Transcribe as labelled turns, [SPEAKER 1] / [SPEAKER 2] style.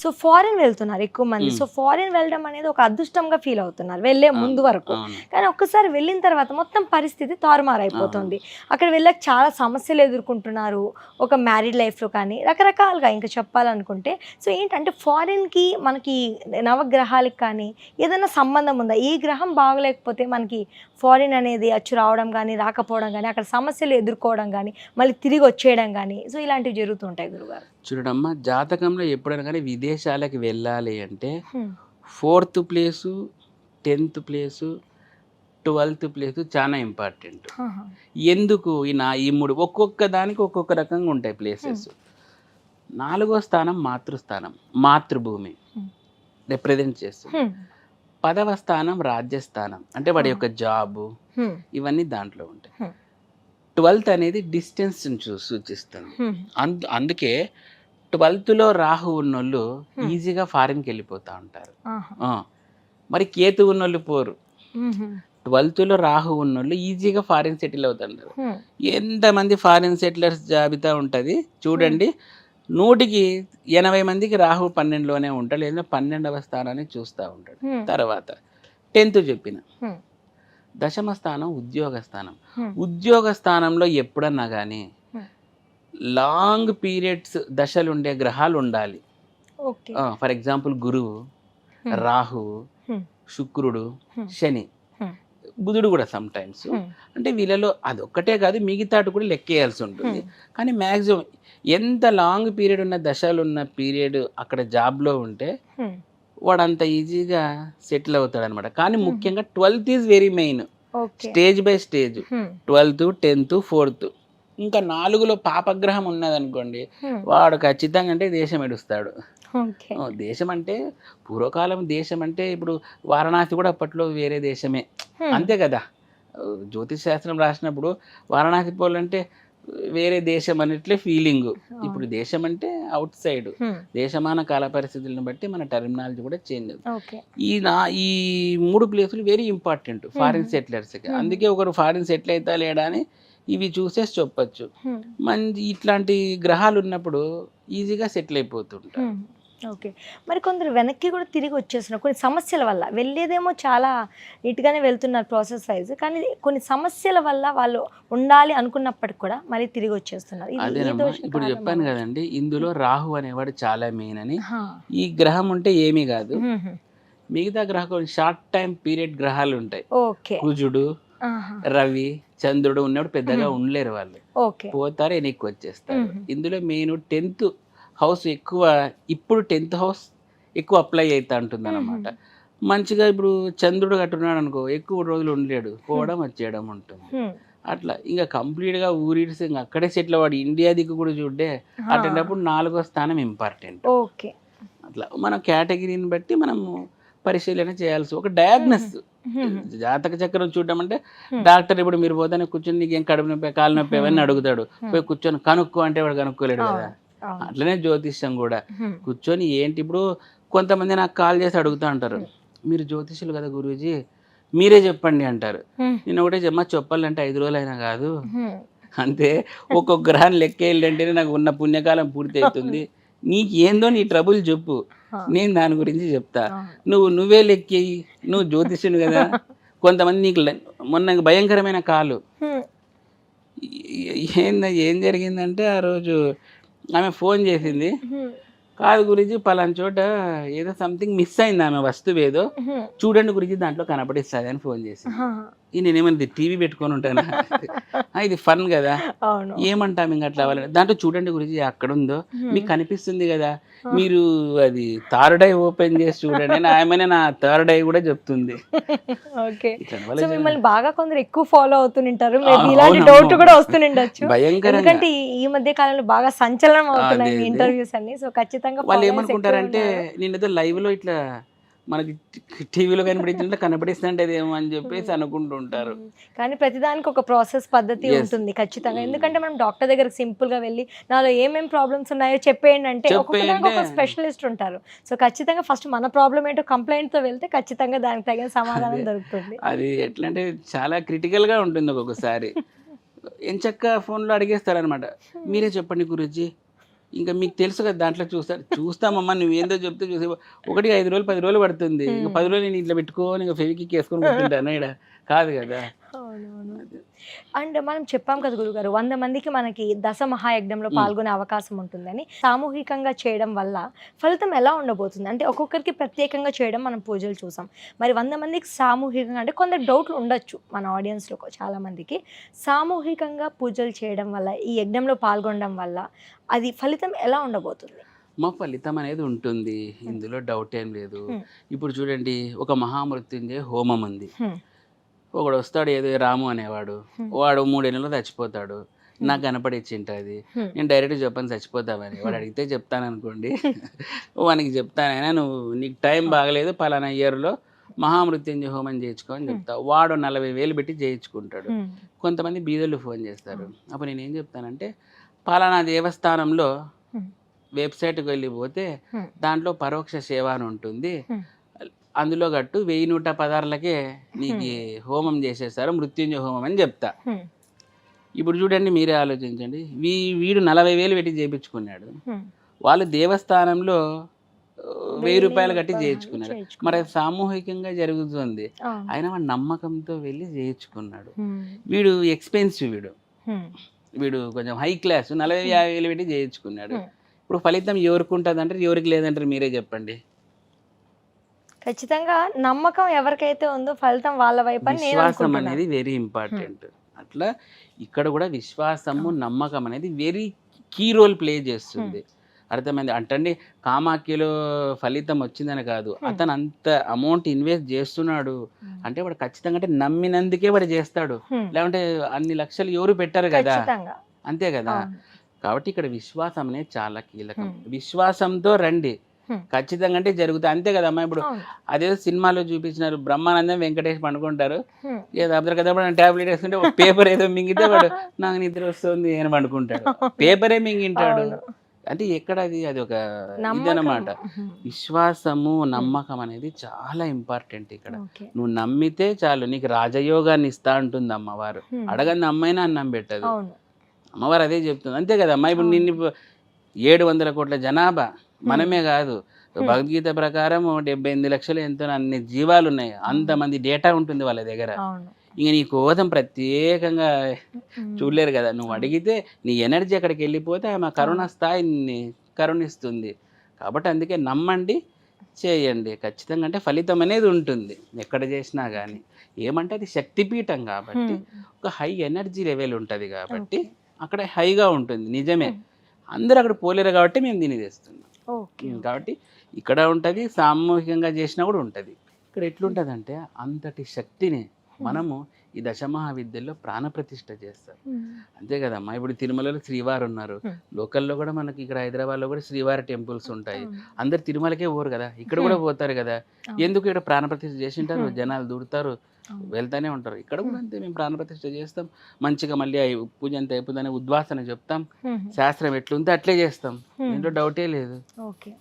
[SPEAKER 1] So foreign వెళ్తున్నారు ఎక్కువ మంది. సో ఫారిన్ వెళ్ళడం అనేది ఒక అదృష్టంగా ఫీల్ అవుతున్నారు. వెళ్ళే ముందు వరకు. కానీ ఒక్కసారి వెళ్ళిన తర్వాత మొత్తం పరిస్థితి తారుమారైపోతుంది. అక్కడ వెళ్ళాక చాలా సమస్యలు ఎదుర్కొంటున్నారు ఒక మ్యారీడ్ లైఫ్లో కానీ రకరకాలుగా ఇంకా చెప్పాలనుకుంటే. సో ఏంటంటే ఫారిన్కి మనకి నవగ్రహాలకి కానీ ఏదైనా సంబంధం ఉందా? ఈ గ్రహం బాగలేకపోతే మనకి ఫారిన్ అనేది అచ్చు రావడం కానీ రాకపోవడం కానీ అక్కడ సమస్యలు ఎదుర్కోవడం కానీ మళ్ళీ తిరిగి వచ్చేయడం కానీ. సో ఇలాంటివి జరుగుతుంటాయి గురుగారు.
[SPEAKER 2] చూడమ్మా జాతకంలో ఎప్పుడైనా కానీ విదేశాలకు వెళ్ళాలి అంటే. Fourth place tenth place twelfth place చాలా ఇంపార్టెంట్. ఎందుకు ఈ నా ఈ మూడు ఒక్కొక్క దానికి ఒక్కొక్క రకంగా ఉంటాయి ప్లేసెస్ నాలుగో స్థానం మాతృస్థానం మాతృభూమి. రిప్రజెంట్ చేస్తుంది. పదవ స్థానం రాజ్యస్థానం అంటే వాడి. యొక్క జాబు. ఇవన్నీ దాంట్లో ఉంటాయి. ట్వెల్త్ అనేది డిస్టెన్స్ చూ సూచిస్తుంది అందుకే ట్వెల్త్లో రాహు ఉన్నోళ్ళు. ఈజీగా ఫారిన్కి వెళ్ళిపోతూ ఉంటారు. మరి కేతు ఉన్నోళ్ళు పోరు. ట్వెల్త్లో రాహు ఉన్నోళ్ళు ఈజీగా ఫారిన్ సెటిల్ అవుతుంటారు
[SPEAKER 1] హ్మ్.
[SPEAKER 2] ఎంతమంది ఫారిన్ సెటిలర్స్ జాబితా ఉంటుంది చూడండి నూటికి ఎనభై మందికి రాహు పన్నెండులోనే ఉంటాడు లేదా పన్నెండవ స్థానాన్ని చూస్తూ ఉంటాడు. తర్వాత టెన్త్ చెప్పిన. దశమ స్థానం ఉద్యోగ స్థానం. ఉద్యోగ స్థానంలో ఎప్పుడన్నా కానీ. లాంగ్ పీరియడ్స్ దశలు ఉండే గ్రహాలు ఉండాలి ఫర్ ఎగ్జాంపుల్ గురువు
[SPEAKER 1] Hmm.
[SPEAKER 2] శుక్రుడు. శని. బుధుడు కూడా సమ్ టైమ్స్. అంటే వీళ్ళలో అదొక్కటే కాదు మిగతాటు కూడా లెక్కేయాల్సి ఉంటుంది. కానీ మ్యాక్సిమం ఎంత లాంగ్ పీరియడ్ ఉన్న దశలు ఉన్న పీరియడ్ అక్కడ జాబ్లో ఉంటే. వాడు అంత ఈజీగా సెటిల్ అవుతాడు అనమాట కానీ. ముఖ్యంగా twelfth is very main stage by stage. Twelfth tenth fourth ఇంకా నాలుగులో పాపగ్రహం ఉన్నదనుకోండి
[SPEAKER 1] హ్మ్.
[SPEAKER 2] వాడు ఖచ్చితంగా అంటే దేశం ఎడుస్తాడు దేశం అంటే పూర్వకాలం దేశం అంటే ఇప్పుడు వారణాసి కూడా అప్పట్లో వేరే దేశమే.
[SPEAKER 1] హ్మ్.
[SPEAKER 2] అంతే కదా. జ్యోతిష్ శాస్త్రం రాసినప్పుడు వారణాసి పోలంటే వేరే దేశం అన్నట్లే ఫీలింగ్ ఇప్పుడు దేశం అంటే అవుట్ సైడ్. దేశమాన కాల పరిస్థితులను బట్టి మన టర్మినాలజీ కూడా చేంజ్ ఈ నా ఈ మూడు ప్లేసులు వెరీ ఇంపార్టెంట్ ఫారిన్ సెటిలర్స్కి
[SPEAKER 1] Hmm.
[SPEAKER 2] అందుకే ఒకరు ఫారిన్ సెటిల్ అవుతా లేడా అని ఇవి చూసేసి చెప్పొచ్చు. మంచి ఇట్లాంటి గ్రహాలు ఉన్నప్పుడు ఈజీగా సెటిల్ అయిపోతుంటారు.
[SPEAKER 1] ఓకే మరి కొందరు వెనక్కి కూడా తిరిగి వచ్చేస్తున్నారు కొన్ని సమస్యల వల్ల వెళ్ళేదేమో చాలా నీట్గానే వెళ్తున్నారు ప్రాసెస్ వైజ్ కానీ కొన్ని సమస్యల వల్ల వాళ్ళు ఉండాలి అనుకున్నప్పటికి కూడా మళ్ళీ తిరిగి వచ్చేస్తున్నారు
[SPEAKER 2] ఇప్పుడు చెప్పాను? కదండి ఇందులో రాహు అనేవాడు చాలా మెయిన్ అని. ఈ గ్రహం ఉంటే ఏమీ కాదు. మిగతా గ్రహం షార్ట్ టైం పీరియడ్ గ్రహాలు ఉంటాయి
[SPEAKER 1] ఓకే
[SPEAKER 2] కుజుడు. రవి చంద్రుడు ఉన్నప్పుడు పెద్దగా. ఉండలేరు వాళ్ళు. పోతారు వెనక్కి వచ్చేస్తారు. ఇందులో మెయిన్ టెన్త్ హౌస్ ఎక్కువ ఇప్పుడు టెన్త్ హౌస్ ఎక్కువ అప్లై అవుతా ఉంటుంది అనమాట మంచిగా ఇప్పుడు చంద్రుడు కట్టున్నాడు అనుకో ఎక్కువ రోజులు ఉండలేడు. పోవడం వచ్చేయడం ఉంటుంది. అట్లా ఇంకా కంప్లీట్గా ఊరిడిసి ఇంకా అక్కడే సెటిల్ వాడు ఇండియా దిక్కు కూడా చూడే
[SPEAKER 1] హా.
[SPEAKER 2] అటువంటిప్పుడు నాలుగో స్థానం ఇంపార్టెంట్.
[SPEAKER 1] ఓకే.
[SPEAKER 2] అట్లా మన కేటగిరీని బట్టి మనము పరిశీలన చేయాల్సి ఒక డయాగ్నస్. జాతక చక్రం చూడడం అంటే. డాక్టర్ ఇప్పుడు మీరు పోతానే కూర్చొని నీకు ఏం కడుపు నొప్పి కాలు నొప్పి అవన్నీ. అడుగుతాడు. పోయి కూర్చొని కనుక్కో అంటే వాడు కనుక్కోలేడు. కదా. అట్లనే జ్యోతిష్యం కూడా. కూర్చొని ఏంటి ఇప్పుడు కొంతమంది నాకు కాల్ చేసి అడుగుతా
[SPEAKER 1] Hmm.
[SPEAKER 2] మీరు జ్యోతిష్యులు కదా గురూజీ మీరే చెప్పండి అంటారు. నేను ఒకటే చెప్పమా చెప్పాలంటే ఐదు రోజులు అయినా కాదు. అంతే ఒక్కొక్క గ్రహాన్ని లెక్క వెళ్ళంటేనే నాకు ఉన్న పుణ్యకాలం పూర్తి అవుతుంది నీకు ఏందో నీ ట్రబుల్ చెప్పు. నేను దాని గురించి చెప్తా. నువ్వు నువ్వే లెక్కేయి నువ్వు జ్యోతిష్యుని కదా కొంతమంది నీకు మొన్న భయంకరమైన కాలు. ఏంది ఏం జరిగిందంటే ఆ రోజు ఆమె ఫోన్ చేసింది. కాదు గురించి పలానా చోట ఏదో సంథింగ్ మిస్ అయింది ఆమె వస్తువు ఏదో. చూడండి గురించి దాంట్లో కనపడిస్తుంది అని ఫోన్ చేసింది
[SPEAKER 1] హా.
[SPEAKER 2] ఈ నేనేమన్నా టీవీ పెట్టుకొని ఉంటానా? ఇది ఫన్ కదా. ఏమంటాం ఇంకా అట్లా అవ్వాలి దాంట్లో చూడండి గురించి అక్కడ ఉందో. మీకు కనిపిస్తుంది కదా. మీరు అది థర్డ్ ఐ ఓపెన్ చేసి చూడండి ఆమెనే నా థర్డ్ ఐ కూడా చెప్తుంది.
[SPEAKER 1] మిమ్మల్ని బాగా కొందరు ఎక్కువ ఫాలో అవుతుంటారు ఇలాంటి. డౌట్ కూడా వస్తుండొచ్చు
[SPEAKER 2] భయంకరంగా.
[SPEAKER 1] ఈ- మధ్య కాలంలో బాగా సంచలనం అవుతున్నాయి. ఇంటర్వ్యూస్ అన్ని. సో ఖచ్చితంగా
[SPEAKER 2] వాళ్ళు
[SPEAKER 1] followers
[SPEAKER 2] ఏమనుకుంటారంటే
[SPEAKER 1] ఎక్కువ ఉన్నారు.
[SPEAKER 2] నేను ఏదో లైవ్లో ఇట్లా మనకి టీవీలో కనిపించినట్టు కనిపిస్తుంటే ఏమో అని చెప్పేసి అనుకుంటుంటారు.
[SPEAKER 1] కానీ ప్రతిదానికి ఒక ప్రాసెస్ పద్ధతి. ఉంటుంది ఖచ్చితంగా. ఎందుకంటే మనం డాక్టర్ దగ్గరకు సింపుల్గా వెళ్ళి నాలో ఏమేం ప్రాబ్లమ్స్ ఉన్నాయో చెప్పేయండి అంటే ఒక. స్పెషలిస్ట్ ఉంటారు సో ఖచ్చితంగా ఫస్ట్ మన ప్రాబ్లం ఏంటో కంప్లైంట్తో వెళ్తే ఖచ్చితంగా దానికి తగిన సమాధానం. దొరుకుతుంది
[SPEAKER 2] అది ఎట్లా అంటే చాలా క్రిటికల్గా ఉంటుంది ఒక్కొక్కసారి ఎంచక్క ఫోన్లో అడిగేస్తారనమాట మీరే చెప్పండి గురుజీ ఇంకా మీకు తెలుసు కదా దాంట్లో చూస్తారు చూస్తామమ్మా నువ్వేందో చెప్తే చూసే ఒకటి ఐదు రోజులు పది రోజులు పడుతుంది. ఇంకా పది రోజులు నేను ఇట్లా పెట్టుకొని ఇంకా ఫెవికి వేసుకొని కూర్చుంటాను ఇక్కడ కాదు కదా.
[SPEAKER 1] అండ్ మనం చెప్పాం కదా గురుగారు వంద మందికి మనకి దశ మహాయజ్ఞంలో పాల్గొనే అవకాశం ఉంటుందని. సామూహికంగా చేయడం వల్ల ఫలితం ఎలా ఉండబోతుంది? అంటే ఒక్కొక్కరికి ప్రత్యేకంగా చేయడం మనం పూజలు చూసాం. మరి వంద మందికి సామూహికంగా అంటే కొందరు డౌట్లు ఉండొచ్చు మన ఆడియన్స్లో చాలా మందికి. సామూహికంగా పూజలు చేయడం వల్ల ఈ యజ్ఞంలో పాల్గొనడం వల్ల అది ఫలితం ఎలా ఉండబోతుంది?
[SPEAKER 2] మా ఫలితం అనేది ఉంటుంది. ఇందులో డౌట్ ఏం లేదు. ఇప్పుడు చూడండి ఒక మహామృత్యుంజయ హోమం ఉంది. ఒకడు వస్తాడు ఏదో రాము అనేవాడు. వాడు మూడేళ్ళలో చచ్చిపోతాడు. నాకు కనపడిచ్చింటది.
[SPEAKER 1] Hmm.
[SPEAKER 2] నేను డైరెక్ట్ చెప్పని చచ్చిపోతామని వాడు అడిగితే చెప్తాను అనుకోండి వానికి చెప్తానైనా నువ్వు నీకు టైం బాగలేదు పలానా ఇయర్లో మహామృత్యుంజయ హోమం చేయించుకో అని చెప్తా. వాడు నలభై వేలు పెట్టి చేయించుకుంటాడు. కొంతమంది బీదలు ఫోన్ చేస్తారు. అప్పుడు నేను చెప్తానంటే పలానా దేవస్థానంలో. వెబ్సైట్కి వెళ్ళిపోతే. దాంట్లో పరోక్ష సేవ అని ఉంటుంది. అందులో గట్టు వెయ్యి నూట పదార్లకే నీకు హోమం చేసేస్తారు మృత్యుంజయ హోమం అని చెప్తా. ఇప్పుడు చూడండి మీరే ఆలోచించండి వీ వీడు నలభై వేలు పెట్టి చేయించుకున్నాడు. వాళ్ళు దేవస్థానంలో వెయ్యి రూపాయలు కట్టి చేయించుకున్నారు. మరి సామూహికంగా జరుగుతుంది. ఆయన వాడు నమ్మకంతో వెళ్ళి చేయించుకున్నాడు. వీడు ఎక్స్పెన్సివ్ వీడు. వీడు కొంచెం హై క్లాస్ నలభై యాభై వేలు పెట్టి చేయించుకున్నాడు. ఇప్పుడు ఫలితం ఎవరికి ఉంటుంది అంటారు ఎవరికి లేదంటారు మీరే చెప్పండి
[SPEAKER 1] ఖచ్చితంగా నమ్మకం ఎవరికైతే ఉందో ఫలితం వాళ్ళ వైపు అని నేను
[SPEAKER 2] విశ్వాసం అనేది వెరీ ఇంపార్టెంట్ అట్లా ఇక్కడ కూడా విశ్వాసము నమ్మకం అనేది వెరీ కీ రోల్ ప్లే చేస్తుంది. అర్థమైంది? అంటే కామాఖ్యలో ఫలితం వచ్చిందని కాదు.
[SPEAKER 1] Hmm.
[SPEAKER 2] అతను అంత అమౌంట్ ఇన్వెస్ట్ చేస్తున్నాడు. అంటే వాడు ఖచ్చితంగా అంటే నమ్మినందుకే వాడు చేస్తాడు. లేకుంటే అన్ని లక్షలు ఎవరు పెట్టారు కదా? అంతే కదా. కాబట్టి ఇక్కడ విశ్వాసం అనేది చాలా కీలకం.
[SPEAKER 1] Hmm.
[SPEAKER 2] విశ్వాసంతో రండి.
[SPEAKER 1] Hmm.
[SPEAKER 2] ఖచ్చితంగా అంటే జరుగుతుంది అంతే కదమ్మా ఇప్పుడు. అదేదో సినిమాలో చూపించినారు బ్రహ్మానందం వెంకటేష్ పండుకుంటారు. ఏదో అబ్దుల్ కదా టాబ్లెట్ వేసుకుంటే ఒక పేపర్ ఏదో మింగితే వాడు నాకు నిద్ర వస్తుంది అని పండుకుంటాడు పేపరే మింగింటాడు. అంటే ఎక్కడ అది అది ఒక. ఇదనమాట. విశ్వాసము నమ్మకం అనేది చాలా ఇంపార్టెంట్ ఇక్కడ. నువ్వు నమ్మితే చాలు నీకు రాజయోగాన్ని ఇస్తా అంటుంది అమ్మవారు. అడగని అమ్మైనా అన్నం పెట్టదు అమ్మవారు అదే చెప్తుంది అంతే కదా అమ్మా ఇప్పుడు. నిన్ను ఏడు వందల కోట్ల జనాభా మనమే కాదు. భగవద్గీత ప్రకారం డెబ్బై ఎనిమిది లక్షలు ఎంతో అన్ని జీవాలు ఉన్నాయి అంతమంది డేటా ఉంటుంది వాళ్ళ దగ్గర. ఇంక నీ కోసం ప్రత్యేకంగా. చూడలేరు కదా. నువ్వు అడిగితే నీ ఎనర్జీ అక్కడికి వెళ్ళిపోతే ఆమె కరుణ స్థాయిని కరుణిస్తుంది. కాబట్టి అందుకే నమ్మండి చేయండి. ఖచ్చితంగా అంటే ఫలితం అనేది ఉంటుంది. ఎక్కడ చేసినా కానీ ఏమంటే అది శక్తిపీఠం కాబట్టి. ఒక హై ఎనర్జీ లెవెల్ ఉంటుంది కాబట్టి. అక్కడ హైగా ఉంటుంది. నిజమే. అందరూ అక్కడ పోలేరు కాబట్టి మేము దీన్ని తెస్తున్నాం
[SPEAKER 1] ఓకే
[SPEAKER 2] కాబట్టి ఇక్కడ ఉంటుంది సామూహికంగా చేసినా కూడా ఉంటుంది. ఇక్కడ ఎట్లుంటుందంటే అంతటి శక్తిని మనము ఈ దశమహావిద్యల్లో ప్రాణప్రతిష్ఠ చేస్తాం
[SPEAKER 1] హ్మ్.
[SPEAKER 2] అంతే కదమ్మా? ఇప్పుడు తిరుమలలో శ్రీవారు ఉన్నారు. లోకల్లో కూడా మనకి ఇక్కడ హైదరాబాద్లో కూడా శ్రీవారి టెంపుల్స్ ఉంటాయి. అందరు తిరుమలకే పోరు కదా? ఇక్కడ కూడా పోతారు కదా. ఎందుకు ఇక్కడ ప్రాణప్రతిష్ఠ చేసింటారు?
[SPEAKER 1] Hmm.
[SPEAKER 2] జనాలు దూరుతారు.
[SPEAKER 1] అవును.
[SPEAKER 2] వెళ్తానే ఉంటారు. ఇక్కడ కూడా అంతే మేము ప్రాణప్రతిష్ఠ చేస్తాం. మంచిగా మళ్ళీ పూజ అంత అయిపోతుందని ఉద్వాసన చెప్తాం. శాస్త్రం ఎట్లుంటే అట్లే చేస్తాం. దీంట్లో డౌటే లేదు.
[SPEAKER 1] ఓకే.